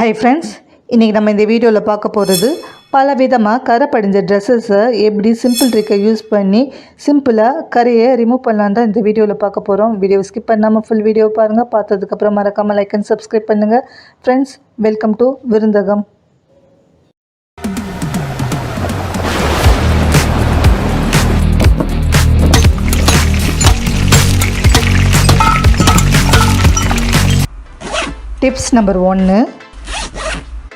Hi friends இன்றைக்கி நம்ம இந்த வீடியோவில் பார்க்க போகிறது பல விதமாக கரை படிஞ்ச ட்ரெஸ்ஸஸை எப்படி சிம்பிள் ட்ரிக்கை யூஸ் பண்ணி சிம்பிளாக கரையை ரிமூவ் பண்ணலான் தான் இந்த வீடியோவில் பார்க்க போகிறோம் வீடியோ ஸ்கிப் பண்ணாமல் ஃபுல் வீடியோ பாருங்கள் பார்த்ததுக்கப்புறம் மறக்காமல் லைக் அண்ட் சப்ஸ்கிரைப் பண்ணுங்கள் friends welcome to விருந்தகம். Tips number ஒன்று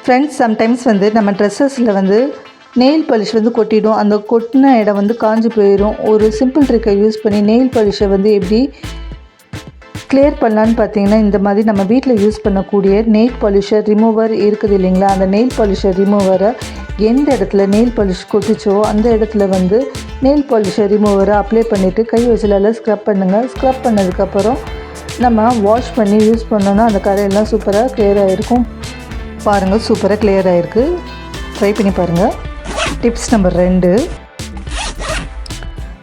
ஃப்ரெண்ட்ஸ் சம்டைம்ஸ் வந்து நம்ம ட்ரெஸ்ஸஸில் வந்து நெயில் பாலிஷ் வந்து கொட்டிடும். அந்த கொட்டின இடம் வந்து காஞ்சி போயிடும் ஒரு சிம்பிள் ட்ரிக்கை யூஸ் பண்ணி நெயில் பாலிஷை வந்து எப்படி கிளியர் பண்ணலான்னு பார்த்தீங்கன்னா இந்த மாதிரி நம்ம வீட்டில் யூஸ் பண்ணக்கூடிய நெயில் பாலிஷர் ரிமூவர் இருக்குது இல்லைங்களா? அந்த நெயில் பாலிஷர் ரிமூவரை எந்த இடத்துல நெயில் பாலிஷ் கொட்டுச்சோ அந்த இடத்துல வந்து நெயில் பாலிஷர் ரிமூவரை அப்ளை பண்ணிவிட்டு கை வச்சலால் ஸ்க்ரப் பண்ணுங்கள் ஸ்க்ரப் பண்ணதுக்கப்புறம் நம்ம வாஷ் பண்ணி யூஸ் பண்ணோன்னா அந்த கரையெல்லாம் சூப்பராக clear ஆகிருக்கும் பாருங்கள் சூப்பராக கிளியர் ஆகிருக்கு ட்ரை பண்ணி பாருங்கள் டிப்ஸ் நம்பர் ரெண்டு.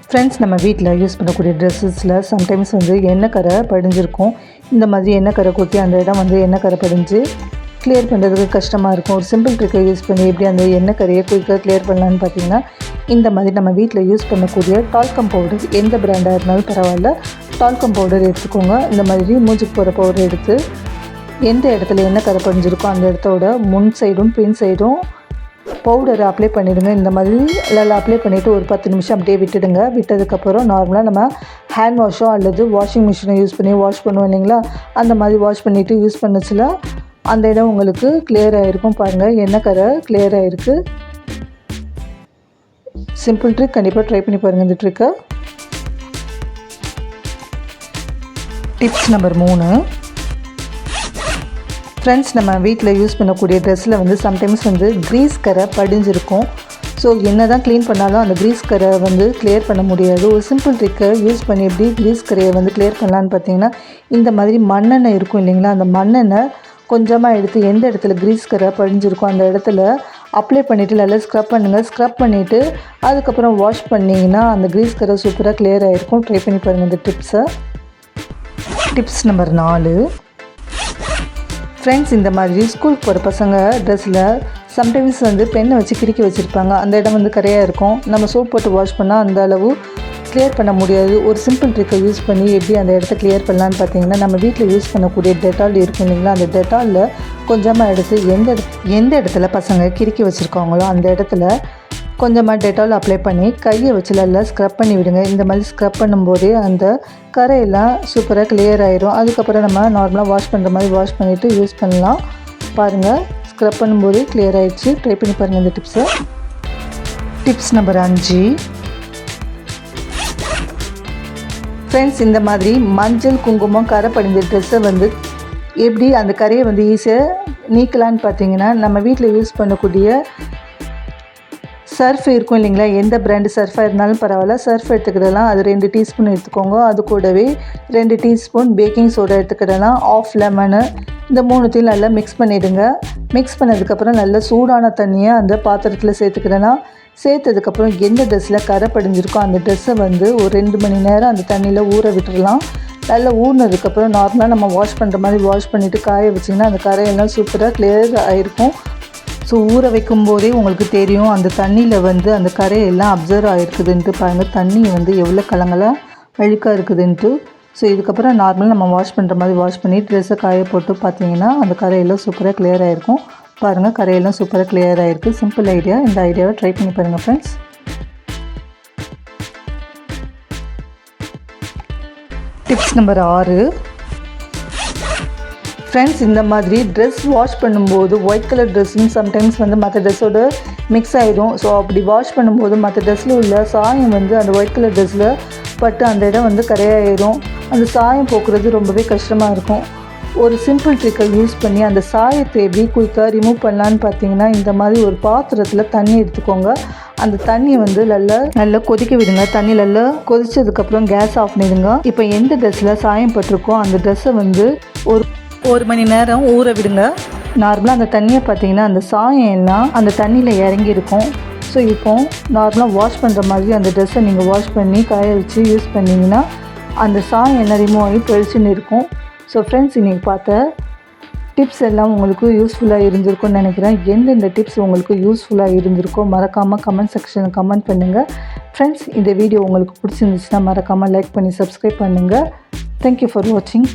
ஃப்ரெண்ட்ஸ் நம்ம வீட்டில் யூஸ் பண்ணக்கூடிய ட்ரெஸ்ஸஸில் சம்டைம்ஸ் வந்து எண்ணெய் கரை படிஞ்சிருக்கும்? இந்த மாதிரி எண்ணெய் கரை கொட்டி அந்த இடம் வந்து எண்ணெய் கரை படிஞ்சு கிளியர் பண்ணுறதுக்கு கஷ்டமாக இருக்கும். ஒரு சிம்பிள் ட்ரிக்கை யூஸ் பண்ணி எப்படி அந்த எண்ணெய் கரையை குயிக்காக கிளியர் பண்ணலான்னு பார்த்தீங்கன்னா இந்த மாதிரி நம்ம வீட்டில் யூஸ் பண்ணக்கூடிய டால்கம் பவுடர் எந்த பிராண்டாக இருந்தாலும் பரவாயில்ல. டால்கம் பவுடர் எடுத்துக்கோங்க. இந்த மாதிரி மூஞ்சுக்கு போகிற பவுடர் எடுத்து எந்த இடத்துல என்ன கரை படிஞ்சிருக்கோ அந்த இடத்தோட முன் சைடும் பின் சைடும் பவுடரை அப்ளை பண்ணிவிடுங்க இந்த மாதிரி எல்லாம் அப்ளை பண்ணிவிட்டு ஒரு பத்து நிமிஷம் அப்படியே விட்டுடுங்க. விட்டதுக்கப்புறம் நார்மலாக நம்ம ஹேண்ட் வாஷோ அல்லது வாஷிங் மிஷினை யூஸ் பண்ணி வாஷ் பண்ணுவோம் இல்லைங்களா? அந்த மாதிரி வாஷ் பண்ணிவிட்டு யூஸ் பண்ணுச்சுல அந்த இடம் உங்களுக்கு கிளியர் ஆகிருக்கும் பாருங்கள் எண்ணெய் கரை கிளியர் ஆகிருக்கு சிம்பிள் ட்ரிக் கண்டிப்பாக ட்ரை பண்ணி பாருங்கள் இந்த ட்ரிக்கை டிப்ஸ் நம்பர் மூணு. ஃப்ரெண்ட்ஸ் நம்ம வீட்டில் யூஸ் பண்ணக்கூடிய ட்ரெஸ்ஸில் வந்து சம்டைம்ஸ் வந்து க்ரீஸ் கரை படிஞ்சிருக்கும். ஸோ என்ன தான் க்ளீன் பண்ணாலும் அந்த க்ரீஸ் கரை வந்து கிளியர் பண்ண முடியாது. ஒரு சிம்பிள் ட்ரிக்கை யூஸ் பண்ணி எப்படி க்ரீஸ் கரையை வந்து கிளியர் பண்ணலான்னு பார்த்தீங்கன்னா இந்த மாதிரி மண்ணெண்ணெய் இருக்கும் இல்லைங்களா? அந்த மண்ணெண்ணெய் கொஞ்சமாக எடுத்து எந்த இடத்துல க்ரீஸ் கரை படிஞ்சிருக்கோ அந்த இடத்துல அப்ளை பண்ணிவிட்டு நல்லா ஸ்க்ரப் பண்ணுங்கள் ஸ்க்ரப் பண்ணிவிட்டு அதுக்கப்புறம் வாஷ் பண்ணிங்கன்னா அந்த க்ரீஸ் கரை சூப்பராக கிளியர் ஆகிருக்கும் ட்ரை பண்ணி பாருங்கள் இந்த டிப்ஸை டிப்ஸ் நம்பர் நாலு. ஃப்ரெண்ட்ஸ் இந்த மாதிரி ஸ்கூலுக்கு போகிற பசங்க ட்ரெஸ்ஸில் சம்டைம்ஸ் வந்து பெண்ணை வச்சு கிறுக்கி வச்சுருப்பாங்க. அந்த இடம் வந்து கரையாக இருக்கும். நம்ம சோப் போட்டு வாஷ் பண்ணால் அந்த அளவு கிளியர் பண்ண முடியாது. ஒரு சிம்பிள் ட்ரிக்கை யூஸ் பண்ணி எப்படி அந்த இடத்த கிளியர் பண்ணலான்னு பார்த்தீங்கன்னா நம்ம வீட்டில் யூஸ் பண்ணக்கூடிய டெட்டால் இருக்கும் இல்லைங்களா? அந்த டெட்டாலில் கொஞ்சமாக எடுத்து எந்த எந்த இடத்துல பசங்க கிறுக்கி வச்சுருக்காங்களோ அந்த இடத்துல கொஞ்சமாக டெட்டால் அப்ளை பண்ணி கையை வச்சு நல்லா ஸ்க்ரப் பண்ணி விடுங்க. இந்த மாதிரி ஸ்க்ரப் பண்ணும்போதே அந்த கரையெல்லாம் சூப்பராக கிளியர் ஆயிரும். அதுக்கப்புறம் நம்ம நார்மலாக வாஷ் பண்ணுற மாதிரி வாஷ் பண்ணிவிட்டு யூஸ் பண்ணலாம். பாருங்கள் ஸ்க்ரப் பண்ணும்போதே கிளியர் ஆயிடுச்சு. ட்ரை பண்ணி பாருங்கள் இந்த டிப்ஸை டிப்ஸ் நம்பர் அஞ்சு. ஃப்ரெண்ட்ஸ் இந்த மாதிரி மஞ்சள் குங்குமம் கரை படிஞ்ச ட்ரெஸ்ஸை வந்து எப்படி அந்த கரையை வந்து ஈஸியாக நீக்கலான்னு பார்த்தீங்கன்னா நம்ம வீட்டில் யூஸ் பண்ணக்கூடிய சர்ஃப் இருக்கும் இல்லைங்களா? எந்த பிராண்டு சர்ஃபாக இருந்தாலும் பரவாயில்ல. சர்ஃப் எடுத்துக்கிடலாம். அது ரெண்டு டீஸ்பூன் எடுத்துக்கோங்க. அது கூடவே ரெண்டு டீஸ்பூன் பேக்கிங் சோடா எடுத்துக்கிடலாம். ஆஃப் லெமனு இந்த மூணுத்தையும் நல்லா மிக்ஸ் பண்ணிவிடுங்க மிக்ஸ் பண்ணதுக்கப்புறம் நல்லா சூடான தண்ணியை அந்த பாத்திரத்தில் சேர்த்துக்கிடலாம். சேர்த்ததுக்கப்புறம் எந்த ட்ரெஸ்ஸில் கரை படிஞ்சிருக்கோ அந்த ட்ரெஸ்ஸை வந்து ஒரு ரெண்டு மணி நேரம் அந்த தண்ணியில் ஊற விட்டுடலாம் நல்லா ஊறினதுக்கப்புறம் நார்மலாக நம்ம வாஷ் பண்ணுற மாதிரி வாஷ் பண்ணிவிட்டு காய வச்சிங்கன்னா அந்த கரையெல்லாம் சூப்பராக கிளியர் ஆகிருக்கும் ஸோ ஊற வைக்கும் போதே உங்களுக்கு தெரியும் அந்த தண்ணியில் வந்து அந்த கரையெல்லாம் அப்சர்வ் ஆகிருக்குதுன்ட்டு பாருங்கள் தண்ணி வந்து எவ்வளோ கலங்கலாக அழுக்காக இருக்குதுன்ட்டு. ஸோ இதுக்கப்புறம் நார்மலாக நம்ம வாஷ் பண்ணுற மாதிரி வாஷ் பண்ணி ட்ரெஸ்ஸை காய போட்டு பார்த்தீங்கன்னா அந்த கரையெல்லாம் சூப்பராக கிளியர் ஆகிருக்கும் பாருங்கள் கரையெல்லாம் சூப்பராக கிளியர் ஆகிருக்கு சிம்பிள் ஐடியா இந்த ஐடியாவை ட்ரை பண்ணி பாருங்கள் ஃப்ரெண்ட்ஸ் டிப்ஸ் நம்பர் ஆறு. ஃப்ரெண்ட்ஸ் இந்த மாதிரி ட்ரெஸ் வாஷ் பண்ணும்போது ஒயிட் கலர் ட்ரெஸ்ஸும் சம்டைம்ஸ் வந்து மற்ற ட்ரெஸ்ஸோட மிக்ஸ் ஆகிடும் ஸோ அப்படி வாஷ் பண்ணும்போது மற்ற ட்ரெஸ்ஸில் உள்ள சாயம் வந்து அந்த ஒயிட் கலர் ட்ரெஸ்ஸில் பட்டு அந்த இடம் வந்து கரையாயிரும். அந்த சாயம் போக்குறது ரொம்பவே கஷ்டமாக இருக்கும். ஒரு சிம்பிள் ட்ரிக்கை யூஸ் பண்ணி அந்த சாயத்தை எப்படி குயிக்காக ரிமூவ் பண்ணலான்னு பார்த்தீங்கன்னா இந்த மாதிரி ஒரு பாத்திரத்தில் தண்ணி எடுத்துக்கோங்க. அந்த தண்ணியை வந்து நல்லா நல்லா கொதிக்க விடுங்க. தண்ணி நல்லா கொதிச்சதுக்கப்புறம் கேஸ் ஆஃப் பண்ணிடுங்க. இப்போ எந்த ட்ரெஸ்ஸில் சாயம் பட்டிருக்கோ அந்த ட்ரெஸ்ஸை வந்து ஒரு ஒரு மணி நேரம் ஊற விடுங்க. நார்மலாக அந்த தண்ணியை பார்த்தீங்கன்னா அந்த சாயம் எல்லாம் அந்த தண்ணியில் இறங்கி இருக்கும் ஸோ இப்போ நார்மலாக வாஷ் பண்ணுற மாதிரி அந்த ட்ரெஸ்ஸை நீங்கள் வாஷ் பண்ணி காய வச்சு யூஸ் பண்ணிங்கன்னா அந்த சாயம் என்ன ரிமூவ் ஆகி பழிச்சுன்னு இருக்கும். ஸோ ஃப்ரெண்ட்ஸ் இன்றைக்கி பார்த்த டிப்ஸ் எல்லாம் உங்களுக்கு யூஸ்ஃபுல்லாக இருந்திருக்கும்னு நினைக்கிறேன். எந்தெந்த டிப்ஸ் உங்களுக்கு யூஸ்ஃபுல்லாக இருந்திருக்கோ மறக்காமல் கமெண்ட் செக்ஷனில் கமெண்ட் பண்ணுங்கள் ஃப்ரெண்ட்ஸ் இந்த வீடியோ உங்களுக்கு பிடிச்சிருந்துச்சுன்னா மறக்காமல் லைக் பண்ணி சப்ஸ்கிரைப் பண்ணுங்கள் தேங்க்யூ ஃபார் வாட்சிங்